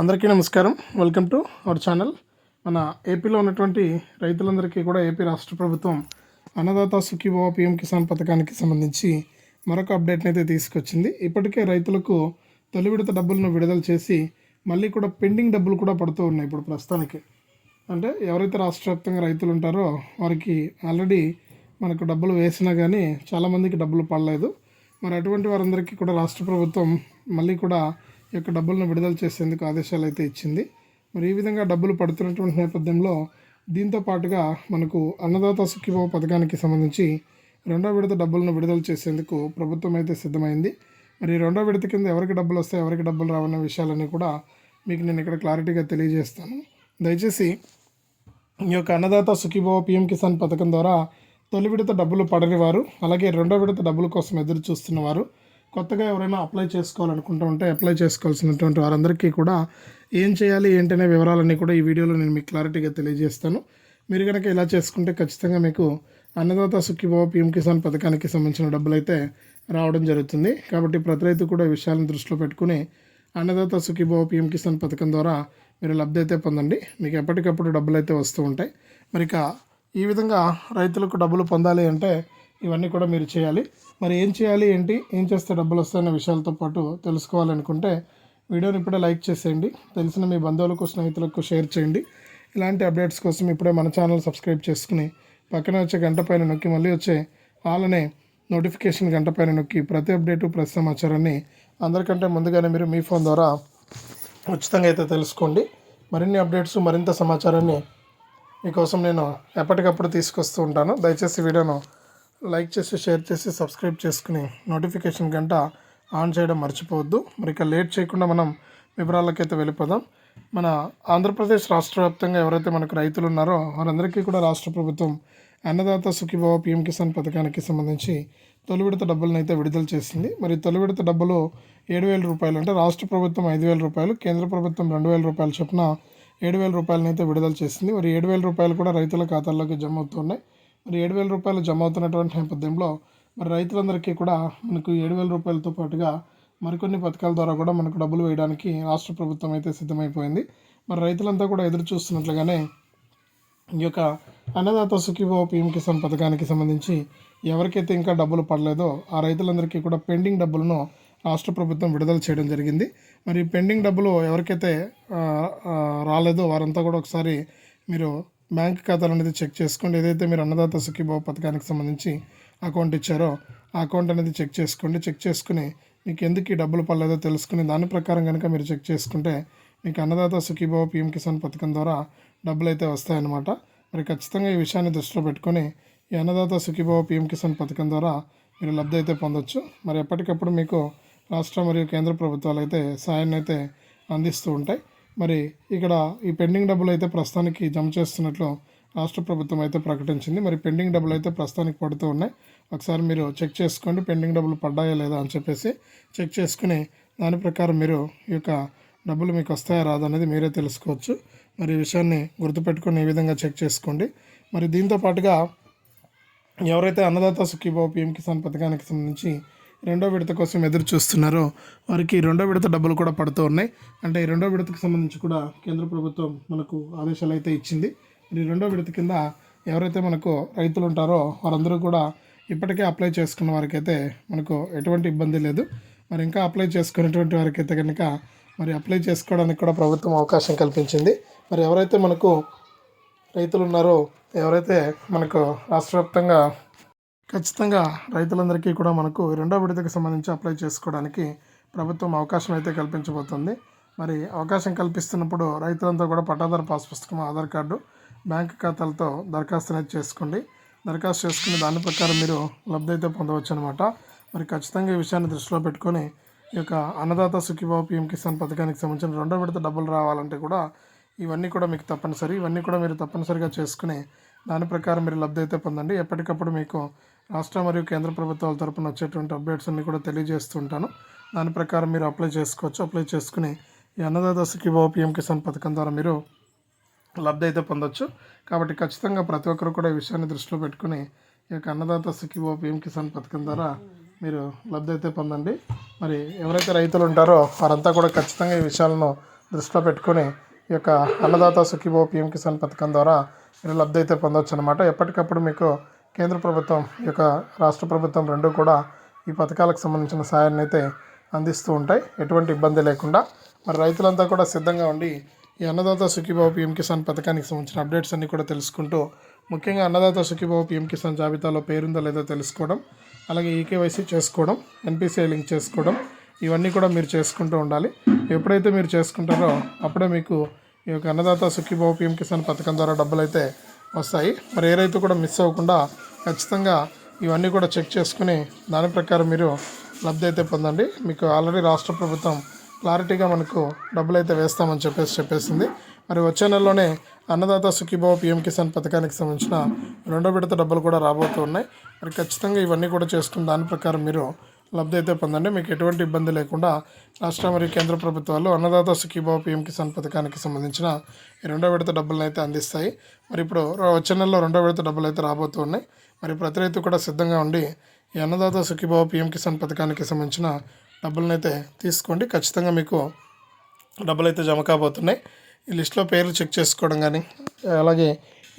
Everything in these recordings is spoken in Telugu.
అందరికీ నమస్కారం. వెల్కమ్ టు అవర్ ఛానల్ మన ఏపీలో ఉన్నటువంటి రైతులందరికీ కూడా ఏపీ రాష్ట్ర ప్రభుత్వం అన్నదాత సుఖీభవ పిఎం కిసాన్ పథకానికి సంబంధించి మరొక అప్డేట్ని అయితే తీసుకొచ్చింది. ఇప్పటికే రైతులకు తొలి విడత డబ్బులను విడుదల చేసి మళ్ళీ కూడా పెండింగ్ డబ్బులు కూడా పడుతూ ఉన్నాయి ఇప్పుడు ప్రస్తుతానికి. అంటే ఎవరైతే రాష్ట్ర వ్యాప్తంగా రైతులు ఉంటారో వారికి ఆల్రెడీ మనకు డబ్బులు వేసినా కానీ చాలామందికి డబ్బులు పడలేదు. మరి అటువంటి వారందరికీ కూడా రాష్ట్ర ప్రభుత్వం మళ్ళీ కూడా యొక్క డబ్బులను విడుదల చేసేందుకు ఆదేశాలు అయితే ఇచ్చింది. మరి ఈ విధంగా డబ్బులు పడుతున్నటువంటి నేపథ్యంలో దీంతో పాటుగా మనకు అన్నదాత సుఖీభావ పథకానికి సంబంధించి రెండో విడత డబ్బులను విడుదల చేసేందుకు ప్రభుత్వం అయితే సిద్ధమైంది. మరి రెండో విడత కింద ఎవరికి డబ్బులు వస్తాయి ఎవరికి డబ్బులు రావన్న విషయాలన్నీ కూడా మీకు నేను ఇక్కడ క్లారిటీగా తెలియజేస్తాను. దయచేసి ఈ యొక్క అన్నదాత సుఖీభావ పిఎం కిసాన్ పథకం ద్వారా తొలి విడత డబ్బులు పడని వారు అలాగే రెండో విడత డబ్బుల కోసం ఎదురు చూస్తున్నవారు వారు కొత్తగా ఎవరైనా అప్లై చేసుకోవాలనుకుంటూ ఉంటే అప్లై చేసుకోవాల్సినటువంటి వారందరికీ కూడా ఏం చేయాలి ఏంటనే వివరాలన్నీ కూడా ఈ వీడియోలో నేను మీకు క్లారిటీగా తెలియజేస్తాను. మీరు కనుక ఇలా చేసుకుంటే ఖచ్చితంగా మీకు అన్నదాత సుఖీభావ పీఎం కిసాన్ పథకానికి సంబంధించిన డబ్బులు అయితే రావడం జరుగుతుంది. కాబట్టి ప్రతి రైతు కూడా ఈ విషయాలను దృష్టిలో పెట్టుకుని అన్నదాత సుఖీభావ పీఎం కిసాన్ పథకం ద్వారా మీరు లబ్ధి అయితే పొందండి. మీకు ఎప్పటికప్పుడు డబ్బులు అయితే వస్తూ ఉంటాయి. మరి ఇక ఈ విధంగా రైతులకు డబ్బులు పొందాలి అంటే ఇవన్నీ కూడా మీరు చేయాలి. మరి ఏం చేయాలి ఏంటి ఏం చేస్తే డబ్బులు వస్తాయన్న విషయాలతో పాటు తెలుసుకోవాలనుకుంటే వీడియోని ఇప్పుడే లైక్ చేసేయండి. తెలిసిన మీ బంధువులకు స్నేహితులకు షేర్ చేయండి. ఇలాంటి అప్డేట్స్ కోసం ఇప్పుడే మన ఛానల్ సబ్స్క్రైబ్ చేసుకుని పక్కన వచ్చే గంట పైన నొక్కి మళ్ళీ వచ్చే వాళ్ళనే నోటిఫికేషన్ గంట పైన నొక్కి ప్రతి అప్డేటు ప్రతి సమాచారాన్ని అందరికంటే ముందుగానే మీరు మీ ఫోన్ ద్వారా ఉచితంగా అయితే తెలుసుకోండి. మరిన్ని అప్డేట్స్ మరింత సమాచారాన్ని మీకోసం నేను ఎప్పటికప్పుడు తీసుకొస్తూ ఉంటాను. దయచేసి వీడియోను లైక్ చేసి షేర్ చేసి సబ్స్క్రైబ్ చేసుకుని నోటిఫికేషన్ గంట ఆన్ చేయడం మర్చిపోవద్దు. మరి ఇక లేట్ చేయకుండా మనం వివరాలకైతే వెళ్ళిపోదాం. మన ఆంధ్రప్రదేశ్ రాష్ట్ర వ్యాప్తంగా ఎవరైతే మనకు రైతులు ఉన్నారో వారందరికీ కూడా రాష్ట్ర ప్రభుత్వం అన్నదాత సుఖీభావ పిఎం కిసాన్ పథకానికి సంబంధించి తొలి విడత డబ్బులను అయితే విడుదల చేసింది. మరి తొలి విడత డబ్బులు ఏడు వేల రూపాయలు అంటే రాష్ట్ర ప్రభుత్వం ఐదు వేల రూపాయలు కేంద్ర ప్రభుత్వం రెండు వేల రూపాయల చొప్పున ఏడు వేల రూపాయలను అయితే విడుదల చేసింది. మరి ఏడు వేల రూపాయలు కూడా రైతుల ఖాతాల్లోకి జమ అవుతున్నాయి. మరి ఏడు వేల రూపాయలు జమ అవుతున్నటువంటి నేపథ్యంలో మరి రైతులందరికీ కూడా మనకు ఏడు వేల రూపాయలతో పాటుగా మరికొన్ని పథకాల ద్వారా కూడా మనకు డబ్బులు వేయడానికి రాష్ట్ర ప్రభుత్వం అయితే సిద్ధమైపోయింది. మరి రైతులంతా కూడా ఎదురు చూస్తున్నట్లుగానే ఈ యొక్క అన్నదాత సుఖీభావ పిఎం కిసాన్ పథకానికి సంబంధించి ఎవరికైతే ఇంకా డబ్బులు పడలేదో ఆ రైతులందరికీ కూడా పెండింగ్ డబ్బులను రాష్ట్ర ప్రభుత్వం విడుదల చేయడం జరిగింది. మరి పెండింగ్ డబ్బులు ఎవరికైతే రాలేదో వారంతా కూడా ఒకసారి మీరు బ్యాంక్ ఖాతాలు అనేది చెక్ చేసుకోండి. ఏదైతే మీరు అన్నదాత సుఖీభావ పథకానికి సంబంధించి అకౌంట్ ఇచ్చారో ఆ అకౌంట్ అనేది చెక్ చేసుకోండి. చెక్ చేసుకుని మీకు ఎందుకు ఈ డబ్బులు పడలేదో తెలుసుకుని దాని ప్రకారం కనుక మీరు చెక్ చేసుకుంటే మీకు అన్నదాత సుఖీభావ పిఎం కిసాన్ పథకం ద్వారా డబ్బులు అయితే వస్తాయన్నమాట. మరి ఖచ్చితంగా ఈ విషయాన్ని దృష్టిలో పెట్టుకొని ఈ అన్నదాత సుఖీభావ పిఎం కిసాన్ పథకం ద్వారా మీరు లబ్ధి అయితే పొందొచ్చు. మరి ఎప్పటికప్పుడు మీకు రాష్ట్ర మరియు కేంద్ర ప్రభుత్వాలు అయితే సాయాన్ని అయితే అందిస్తూ ఉంటాయి. మరి ఇక్కడ ఈ పెండింగ్ డబ్బులు అయితే ప్రస్తుతానికి జమ చేస్తున్నట్లు రాష్ట్ర ప్రభుత్వం అయితే ప్రకటించింది. మరి పెండింగ్ డబ్బులు అయితే ప్రస్తుతానికి పడుతూ ఉన్నాయి. ఒకసారి మీరు చెక్ చేసుకోండి పెండింగ్ డబ్బులు పడ్డాయా లేదా అని చెప్పేసి చెక్ చేసుకుని దాని ప్రకారం మీరు ఈ యొక్క డబ్బులు మీకు వస్తాయా రాదా అనేది మీరే తెలుసుకోవచ్చు. మరి ఈ విషయాన్ని గుర్తుపెట్టుకొని ఈ విధంగా చెక్ చేసుకోండి. మరి దీంతో పాటుగా ఎవరైతే అన్నదాత సుఖీభావ పిఎం కిసాన్ పథకానికి సంబంధించి రెండో విడత కోసం ఎదురు చూస్తున్నారో వారికి రెండో విడత డబ్బులు కూడా పడుతూ ఉన్నాయి. అంటే ఈ రెండో విడతకు సంబంధించి కూడా కేంద్ర ప్రభుత్వం మనకు ఆదేశాలు అయితే ఇచ్చింది. ఈ రెండో విడత కింద ఎవరైతే మనకు రైతులు ఉంటారో వారందరూ కూడా ఇప్పటికే అప్లై చేసుకున్న వారికైతే మనకు ఎటువంటి ఇబ్బంది లేదు. మరి ఇంకా అప్లై చేసుకునేటువంటి వారికైతే కనుక మరి అప్లై చేసుకోవడానికి కూడా ప్రభుత్వం అవకాశం కల్పించింది. మరి ఎవరైతే మనకు రైతులు ఉన్నారో ఎవరైతే మనకు రాష్ట్ర వ్యాప్తంగా ఖచ్చితంగా రైతులందరికీ కూడా మనకు రెండో విడతకు సంబంధించి అప్లై చేసుకోవడానికి ప్రభుత్వం అవకాశం అయితే కల్పించబోతుంది. మరి అవకాశం కల్పిస్తున్నప్పుడు రైతులంతా కూడా పట్టాదారు పాస్ పుస్తకం ఆధార్ కార్డు బ్యాంక్ ఖాతాలతో దరఖాస్తు అనేది చేసుకోండి. దరఖాస్తు చేసుకుని దాని ప్రకారం మీరు లబ్ధి అయితే పొందవచ్చు అనమాట మరి ఖచ్చితంగా ఈ విషయాన్ని దృష్టిలో పెట్టుకొని ఈ యొక్క అన్నదాత సుఖీభావ పిఎం కిసాన్ పథకానికి సంబంధించిన రెండో విడత డబ్బులు రావాలంటే కూడా ఇవన్నీ కూడా మీకు తప్పనిసరి. ఇవన్నీ కూడా మీరు తప్పనిసరిగా చేసుకుని దాని ప్రకారం మీరు లబ్ధి అయితే పొందండి. ఎప్పటికప్పుడు మీకు రాష్ట్ర మరియు కేంద్ర ప్రభుత్వాల తరపున వచ్చేటువంటి అప్డేట్స్ అన్ని కూడా తెలియజేస్తుంటాను. దాని ప్రకారం మీరు అప్లై చేసుకోవచ్చు. అప్లై చేసుకుని ఈ అన్నదాత సుఖీభావ పిఎం కిసాన్ పథకం ద్వారా మీరు లబ్ధి అయితే పొందొచ్చు. కాబట్టి ఖచ్చితంగా ప్రతి ఒక్కరు కూడా ఈ విషయాన్ని దృష్టిలో పెట్టుకుని ఈ యొక్క అన్నదాత సుఖీభావ పిఎం కిసాన్ పథకం ద్వారా మీరు లబ్ధి అయితే పొందండి. మరి ఎవరైతే రైతులు ఉంటారో వారంతా కూడా ఖచ్చితంగా ఈ విషయాలను దృష్టిలో పెట్టుకొని ఈ యొక్క అన్నదాత సుఖీభో పిఎం కిసాన్ పథకం ద్వారా మీరు లబ్ధి అయితే పొందవచ్చు అనమాట ఎప్పటికప్పుడు మీకు కేంద్ర ప్రభుత్వం ఈ యొక్క రాష్ట్ర ప్రభుత్వం రెండు కూడా ఈ పథకాలకు సంబంధించిన సాయాన్ని అయితే అందిస్తూ ఉంటాయి. ఎటువంటి ఇబ్బంది లేకుండా మరి రైతులంతా కూడా సిద్ధంగా ఉండి ఈ అన్నదాత సుఖీబాబు పిఎం కిసాన్ పథకానికి సంబంధించిన అప్డేట్స్ అన్నీ కూడా తెలుసుకుంటూ ముఖ్యంగా అన్నదాత సుఖీబాబు పిఎం కిసాన్ జాబితాలో పేరుందో లేదో తెలుసుకోవడం అలాగే ఈకేవైసీ చేసుకోవడం ఎన్పిసిఐ లింక్ చేసుకోవడం ఇవన్నీ కూడా మీరు చేసుకుంటూ ఉండాలి. ఎప్పుడైతే మీరు చేసుకుంటారో అప్పుడే మీకు ఈ యొక్క అన్నదాత సుఖీబాబు పిఎం కిసాన్ పథకం ద్వారా డబ్బులు అయితే వస్తాయి. మరి ఏ రైతు కూడా మిస్ అవ్వకుండా ఖచ్చితంగా ఇవన్నీ కూడా చెక్ చేసుకుని దాని ప్రకారం మీరు లబ్ధి అయితే పొందండి. మీకు ఆల్రెడీ రాష్ట్ర ప్రభుత్వం క్లారిటీగా మనకు డబ్బులు అయితే వేస్తామని చెప్పేసి చెప్పేసింది. మరి వచ్చే నెలలోనే అన్నదాత సుఖీభావ పిఎం కిసాన్ పథకానికి సంబంధించిన రెండో విడత డబ్బులు కూడా రాబోతూ ఉన్నాయి. మరి ఖచ్చితంగా ఇవన్నీ కూడా చేసుకుని దాని ప్రకారం మీరు లబ్ధి అయితే పొందండి. మీకు ఎటువంటి ఇబ్బంది లేకుండా రాష్ట్ర మరియు కేంద్ర ప్రభుత్వాలు అన్నదాత సుఖీభావ పిఎం కిసాన్ పథకానికి సంబంధించిన ఈ రెండో విడత డబ్బులను అయితే అందిస్తాయి. మరి ఇప్పుడు వచ్చే నెలలో రెండో విడత డబ్బులు అయితే రాబోతూ ఉన్నాయి. మరి ప్రతి రైతు కూడా సిద్ధంగా ఉండి ఈ అన్నదాత సుఖీభావ పిఎం కిసాన్ పథకానికి సంబంధించిన డబ్బులను అయితే తీసుకోండి. ఖచ్చితంగా మీకు డబ్బులు అయితే జమ కాబోతున్నాయి. ఈ లిస్ట్లో పేర్లు చెక్ చేసుకోవడం కానీ అలాగే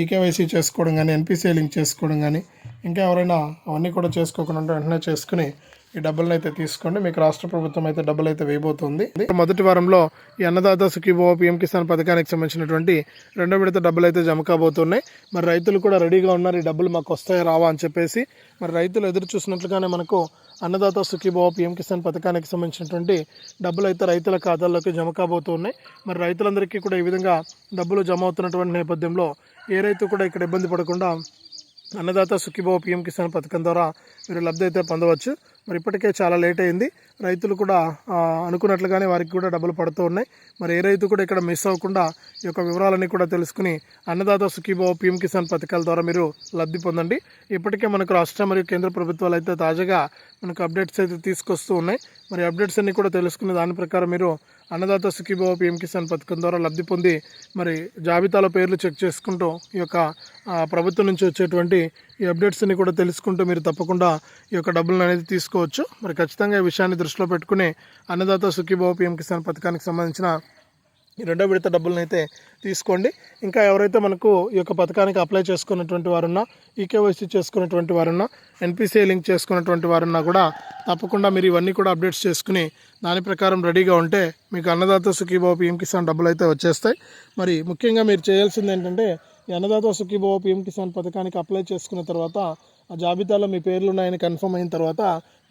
ఈకేవైసీ చేసుకోవడం కానీ ఎన్పిసిఐ లింక్ చేసుకోవడం కానీ ఇంకా ఎవరైనా అవన్నీ కూడా చేసుకోకుండా వెంటనే చేసుకుని ఈ డబ్బులను అయితే తీసుకోండి. మీకు రాష్ట్ర ప్రభుత్వం అయితే డబ్బులు అయితే వేయబోతుంది. మొదటి వారంలో ఈ అన్నదాత సుఖీభవ పిఎం కిసాన్ పథకానికి సంబంధించినటువంటి రెండో విడత డబ్బులు అయితే జమ కాబోతున్నాయి. మరి రైతులు కూడా రెడీగా ఉన్నారు. ఈ డబ్బులు మాకు వస్తాయా రావా అని చెప్పేసి మరి రైతులు ఎదురు చూసినట్లుగానే మనకు అన్నదాత సుఖీభవ పిఎం కిసాన్ పథకానికి సంబంధించినటువంటి డబ్బులు అయితే రైతుల ఖాతాల్లోకి జమ కాబోతున్నాయి. మరి రైతులందరికీ కూడా ఈ విధంగా డబ్బులు జమ అవుతున్నటువంటి నేపథ్యంలో ఏ రైతు కూడా ఇక్కడ ఇబ్బంది పడకుండా అన్నదాత సుఖీభావ పిఎం కిసాన్ పథకం ద్వారా మీరు లబ్ధి అయితే పొందవచ్చు. మరి ఇప్పటికే చాలా లేట్ అయింది. రైతులు కూడా అనుకున్నట్లుగానే వారికి కూడా డబ్బులు పడుతూ ఉన్నాయి. మరి ఏ రైతు కూడా ఇక్కడ మిస్ అవ్వకుండా ఈ యొక్క వివరాలన్నీ కూడా తెలుసుకుని అన్నదాత సుఖీభావ పీఎం కిసాన్ పథకాల ద్వారా మీరు లబ్ధి పొందండి. ఇప్పటికే మనకు రాష్ట్ర మరియు కేంద్ర ప్రభుత్వాలు అయితే తాజాగా మనకు అప్డేట్స్ అయితే తీసుకొస్తూ ఉన్నాయి. మరి అప్డేట్స్ అన్నీ కూడా తెలుసుకుని దాని ప్రకారం మీరు అన్నదాత సుఖీభావ పీఎం కిసాన్ పథకం ద్వారా లబ్ధి పొంది మరి జాబితాలో పేర్లు చెక్ చేసుకుంటూ ఈ యొక్క ప్రభుత్వం నుంచి వచ్చేటువంటి ఈ అప్డేట్స్ అన్ని కూడా తెలుసుకుంటూ మీరు తప్పకుండా ఈ యొక్క డబ్బులను అనేది తీసుకోవచ్చు. మరి ఖచ్చితంగా ఈ విషయాన్ని దృష్టిలో పెట్టుకుని అన్నదాత సుఖీభావ పిఎం కిసాన్ పథకానికి సంబంధించిన ఈ రెండో విడత డబ్బులను అయితే తీసుకోండి. ఇంకా ఎవరైతే మనకు ఈ యొక్క పథకానికి అప్లై చేసుకున్నటువంటి వారున్నా ఈకేవైసీ చేసుకున్నటువంటి వారున్నా ఎన్పిసిఐ లింక్ చేసుకున్నటువంటి వారున్నా కూడా తప్పకుండా మీరు ఇవన్నీ కూడా అప్డేట్స్ చేసుకుని దాని ప్రకారం రెడీగా ఉంటే మీకు అన్నదాత సుఖీభావ పిఎం కిసాన్ డబ్బులు అయితే వచ్చేస్తాయి. మరి ముఖ్యంగా మీరు చేయాల్సింది ఏంటంటే అన్నదాత సుఖీభవ పిఎం కిసాన్ పథకానికి అప్లై చేసుకున్న తర్వాత ఆ జాబితాలో మీ పేర్లు ఉన్నాయని కన్ఫర్మ్ అయిన తర్వాత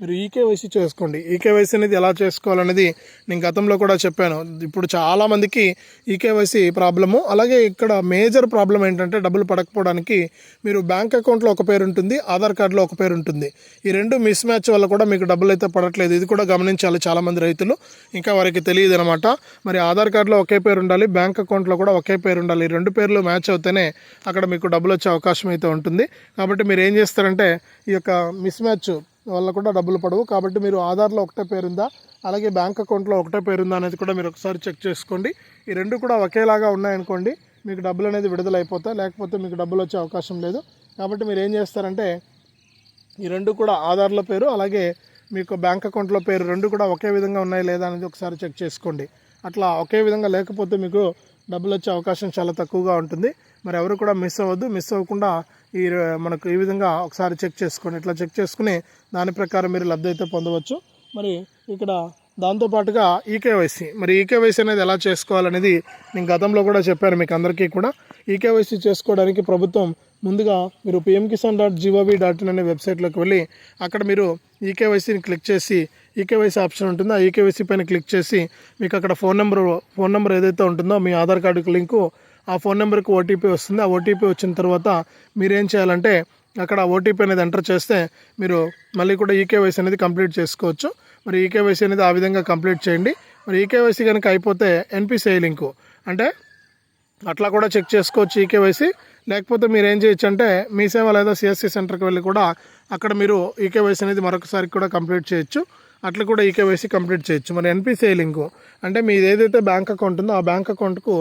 మీరు ఈకేవైసీ చేసుకోండి. ఈకేవైసీ అనేది ఎలా చేసుకోవాలనేది నేను గతంలో కూడా చెప్పాను. ఇప్పుడు చాలామందికి ఈకేవైసీ ప్రాబ్లము. అలాగే ఇక్కడ మేజర్ ప్రాబ్లం ఏంటంటే డబ్బులు పడకపోవడానికి మీరు బ్యాంక్ అకౌంట్లో ఒక పేరు ఉంటుంది ఆధార్ కార్డులో ఒక పేరు ఉంటుంది. ఈ రెండు మిస్ మ్యాచ్ వల్ల కూడా మీకు డబ్బులు అయితే పడట్లేదు. ఇది కూడా గమనించాలి చాలామంది రైతులు. ఇంకా వారికి తెలియదు అనమాట మరి ఆధార్ కార్డులో ఒకే పేరు ఉండాలి బ్యాంక్ అకౌంట్లో కూడా ఒకే పేరు ఉండాలి. ఈ రెండు పేర్లు మ్యాచ్ అవుతేనే అక్కడ మీకు డబ్బులు వచ్చే అవకాశం అయితే ఉంటుంది. కాబట్టి మీరు ఏం చేస్తారంటే ఈ యొక్క మిస్ మ్యాచ్ వల్ల కూడా డబ్బులు పడవు. కాబట్టి మీరు ఆధార్లో ఒకటే పేరుందా అలాగే బ్యాంక్ అకౌంట్లో ఒకటే పేరుందా అనేది కూడా మీరు ఒకసారి చెక్ చేసుకోండి. ఈ రెండు కూడా ఒకేలాగా ఉన్నాయనుకోండి మీకు డబ్బులు అనేది విడుదల అయిపోతాయి లేకపోతే మీకు డబ్బులు వచ్చే అవకాశం లేదు. కాబట్టి మీరు ఏం చేస్తారంటే ఈ రెండు కూడా ఆధార్లో పేరు అలాగే మీకు బ్యాంక్ అకౌంట్లో పేరు రెండు కూడా ఒకే విధంగా ఉన్నాయి లేదా అనేది ఒకసారి చెక్ చేసుకోండి. అట్లా ఒకే విధంగా లేకపోతే మీకు డబ్బులు వచ్చే అవకాశం చాలా తక్కువగా ఉంటుంది. మరి ఎవరు కూడా మిస్ అవ్వద్దు. మిస్ అవ్వకుండా ఈ మనకు ఈ విధంగా ఒకసారి చెక్ చేసుకోండి ఇట్లా చెక్ చేసుకుని దాని ప్రకారం మీరు లబ్ధి అయితే పొందవచ్చు. మరి ఇక్కడ దాంతోపాటుగా ఈకేవైసీ మరి ఈకేవైసీ అనేది ఎలా చేసుకోవాలనేది నేను గతంలో కూడా చెప్పాను మీకు అందరికీ కూడా. ఈకేవైసీ చేసుకోవడానికి ప్రభుత్వం ముందుగా మీరు PM Kisan dot gov dot in అనే వెబ్సైట్లోకి వెళ్ళి అక్కడ మీరు ఈకేవైసీని క్లిక్ చేసి ఈకేవైసీ ఆప్షన్ ఉంటుందో? ఆ ఈకేవైసీ పైన క్లిక్ చేసి మీకు అక్కడ ఫోన్ నెంబర్ ఫోన్ నెంబర్ ఏదైతే ఉంటుందో మీ ఆధార్ కార్డుకి లింకు ఆ ఫోన్ నెంబర్కి ఓటీపీ వస్తుంది. ఆ ఓటీపీ వచ్చిన తర్వాత మీరేం చేయాలంటే అక్కడ ఓటీపీ అనేది ఎంటర్ చేస్తే మీరు మళ్ళీ కూడా ఈకేవైసీ అనేది కంప్లీట్ చేసుకోవచ్చు. మరి ఈకేవైసీ అనేది ఆ విధంగా కంప్లీట్ చేయండి. మరి ఈకేవైసీ కనుక అయిపోతే ఎన్పిసిఐ లింకు. అంటే అట్లా కూడా చెక్ చేసుకోవచ్చు ఈకేవైసీ లేకపోతే మీరు ఏం చేయొచ్చు అంటే మీ సేవ లేదా సిఎస్సి సెంటర్కి వెళ్ళి కూడా అక్కడ మీరు ఈకేవైసీ అనేది మరొకసారి కూడా కంప్లీట్ చేయొచ్చు. అట్లా కూడా ఈకేవైసీ కంప్లీట్ చేయొచ్చు. మరి ఎన్పిసిఐ లింకు. అంటే మీది ఏదైతే బ్యాంక్ అకౌంట్ ఉందో ఆ బ్యాంక్ అకౌంట్కు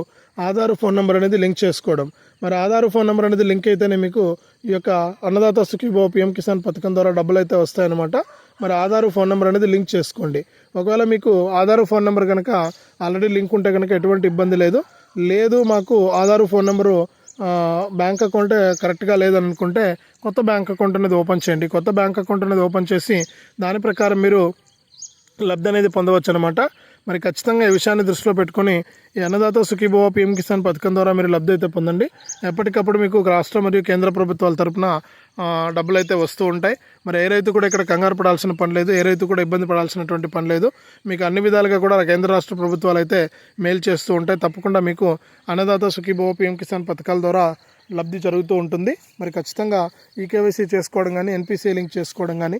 ఆధార్ ఫోన్ నెంబర్ అనేది లింక్ చేసుకోవడం. మరి ఆధార్ ఫోన్ నెంబర్ అనేది లింక్ అయితేనే మీకు ఈ యొక్క అన్నదాత సుఖీభో పిఎం కిసాన్ పథకం ద్వారా డబ్బులు అయితే వస్తాయన్నమాట. మరి ఆధార్ ఫోన్ నెంబర్ అనేది లింక్ చేసుకోండి. ఒకవేళ మీకు ఆధార్ ఫోన్ నెంబర్ కనుక ఆల్రెడీ లింక్ ఉంటే కనుక ఎటువంటి ఇబ్బంది లేదు. లేదు మాకు Aadhaar phone number bank account కరెక్ట్గా లేదని అనుకుంటే కొత్త బ్యాంక్ అకౌంట్ అనేది ఓపెన్ చేయండి. కొత్త బ్యాంక్ అకౌంట్ అనేది ఓపెన్ చేసి దాని ప్రకారం మీరు లబ్ధి అనేది పొందవచ్చు అనమాట మరి ఖచ్చితంగా ఈ విషయాన్ని దృష్టిలో పెట్టుకొని ఈ అన్నదాత సుఖీభవ పీఎం కిసాన్ పథకం ద్వారా మీరు లబ్ధి అయితే పొందండి. ఎప్పటికప్పుడు మీకు రాష్ట్ర మరియు కేంద్ర ప్రభుత్వాల తరపున డబ్బులు అయితే వస్తూ ఉంటాయి. మరి ఏ రైతు కూడా ఇక్కడ కంగారు పడాల్సిన పని లేదు ఏ రైతు కూడా ఇబ్బంది పడాల్సినటువంటి పని లేదు. మీకు అన్ని విధాలుగా కూడా కేంద్ర రాష్ట్ర ప్రభుత్వాలు అయితే మేలు చేస్తూ ఉంటాయి. తప్పకుండా మీకు అన్నదాత సుఖీభవ పీఎం కిసాన్ పథకాల ద్వారా లబ్ధి జరుగుతూ ఉంటుంది. మరి ఖచ్చితంగా ఈకేవైసీ చేసుకోవడం కానీ ఎన్పిసి లింక్ చేసుకోవడం కానీ